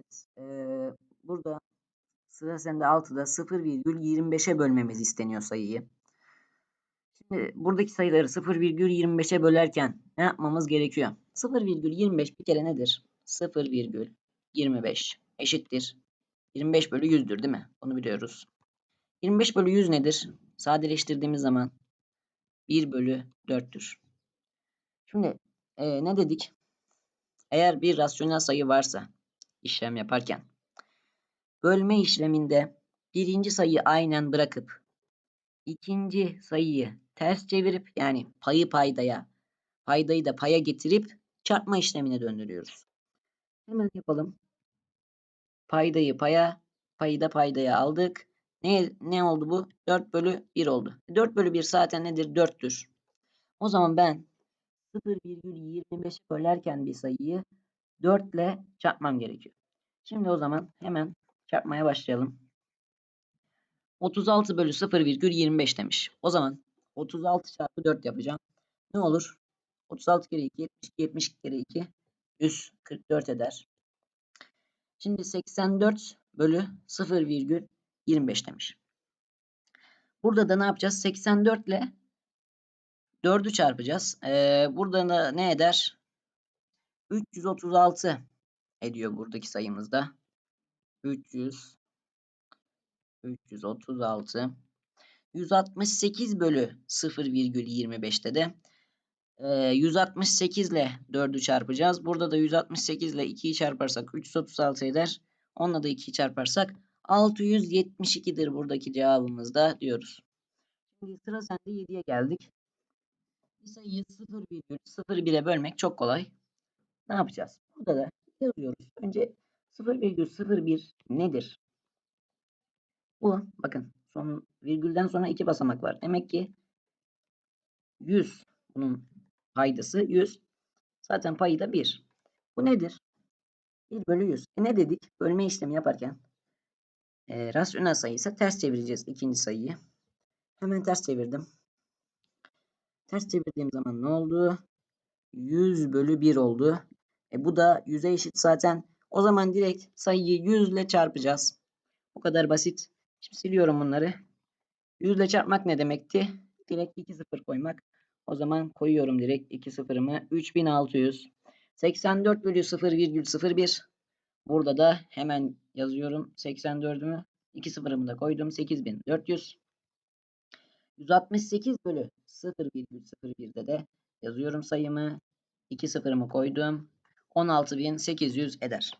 Evet. eee, burada sıra sende 6'da 0,25'e bölmemiz isteniyor sayıyı. Şimdi buradaki sayıları 0,25'e bölerken ne yapmamız gerekiyor? 0,25 bir kere nedir? 0,25 eşittir. 25 bölü 100'dür değil mi? Onu biliyoruz. 25 bölü 100 nedir? Sadeleştirdiğimiz zaman 1 bölü 4'tür. Şimdi eee, ne dedik? Eğer bir rasyonel sayı varsa işlem yaparken bölme işleminde birinci sayıyı aynen bırakıp ikinci sayıyı ters çevirip yani payı paydaya paydayı da paya getirip çarpma işlemine döndürüyoruz. Hemen yapalım. Paydayı paya, payı da paydaya aldık. Ne, ne oldu bu? 4 bölü 1 oldu. 4 bölü 1 zaten nedir? 4'tür. O zaman ben 0,25'e bölerken bir sayıyı 4 ile çarpmam gerekiyor. Şimdi o zaman hemen çarpmaya başlayalım. 36 bölü 0,25 demiş. O zaman 36 çarpı 4 yapacağım. Ne olur? 36 kere 2, 72, 72 kere 2, 144 eder. Şimdi 84 bölü 0,25 demiş. Burada da ne yapacağız? 84 ile 4'ü çarpacağız. Ee, burada da ne eder? 336 ediyor buradaki sayımızda. 300 336 168 bölü 0,25'te de e, 168 ile 4'ü çarpacağız. Burada da 168 ile 2'yi çarparsak 336 eder. Onunla da 2'yi çarparsak 672'dir buradaki cevabımız da diyoruz. Şimdi sıra sende 7'ye geldik. Bir sayıyı 0,01'e bölmek çok kolay. Ne yapacağız? Burada da yazıyoruz. Önce 0,01 nedir? Bu bakın son virgülden sonra iki basamak var. Demek ki 100 bunun paydası 100. Zaten payı da 1. Bu nedir? 1 bölü 100. E ne dedik? Bölme işlemi yaparken e, rasyonel sayı ise ters çevireceğiz ikinci sayıyı. Hemen ters çevirdim. Ters çevirdiğim zaman ne oldu? 100 bölü 1 oldu. E bu da 100'e eşit zaten. O zaman direkt sayıyı 100 ile çarpacağız. Bu kadar basit. Şimdi siliyorum bunları. 100 ile çarpmak ne demekti? Direkt 2 sıfır koymak. O zaman koyuyorum direkt 2 sıfırımı. 3600. 84 bölü 0,01. Burada da hemen yazıyorum 84'ümü. 2 sıfırımı da koydum. 8400. 168 bölü 0,01'de de yazıyorum sayımı. 2 sıfırımı koydum. 16.800 eder.